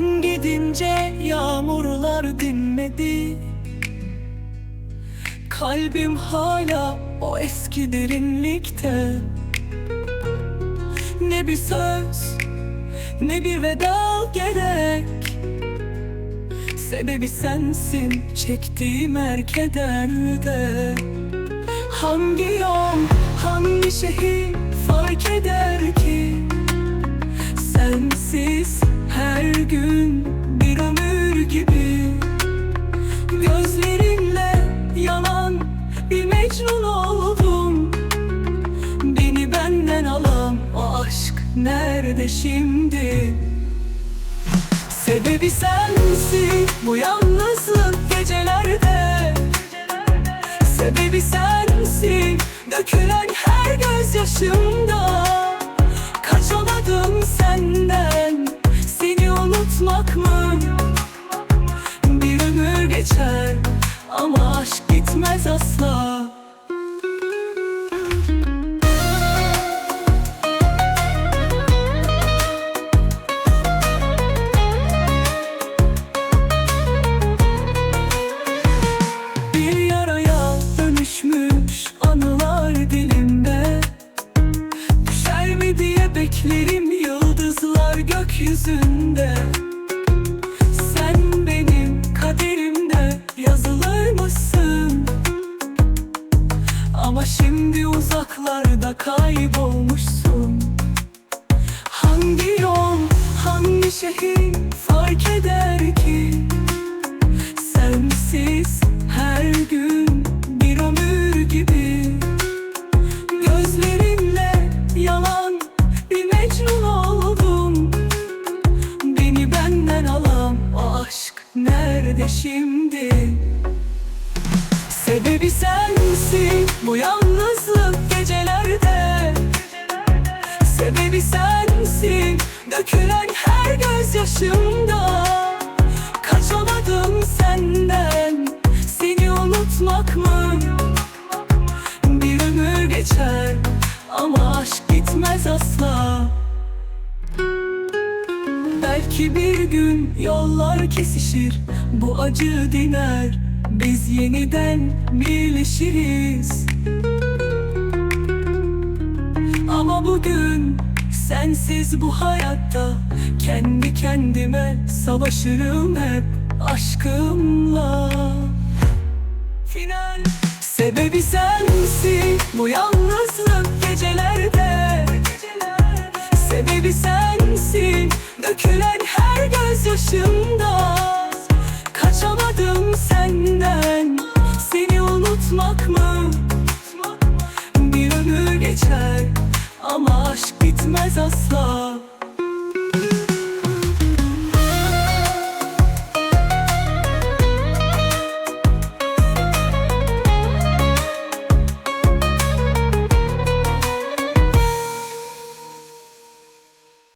gece yağmurlar dinmedi. Kalbim hala o eski derinlikte. Ne bir söz ne bir veda gerek. Sebebi sensin çektiğim her kederde Hangi yol, hangi şehir fark eder ki? Sensiz mecnun oldum Beni benden alan o aşk nerede şimdi? Sebebi sensin bu yalnızlık gecelerde Sebebi sensin dökülen her gözyaşımda Kaçamadım senden seni unutmak mı? Bir ömür geçer ama aşk gitmez asla gökyüzünde Sen benim kaderimde yazılır mısın? Ama şimdi uzaklarda kaybolmuşsun Hangi yol, hangi şehir fark eder ki? Şimdi? Sebebi sensin bu yalnızlık gecelerde Sebebi sensin dökülen her gözyaşımda Kaçamadım senden seni unutmak mı? Bir ömür geçer ama aşk gitmez asla Belki bir gün yollar kesişir Bu acı diner Biz yeniden birleşiriz. Ama bugün sensiz bu hayatta Kendi kendime savaşırım hep aşkımla. Final Sebebi sensin bu yalnızlık gecelerde. Sebebi sensin dökülen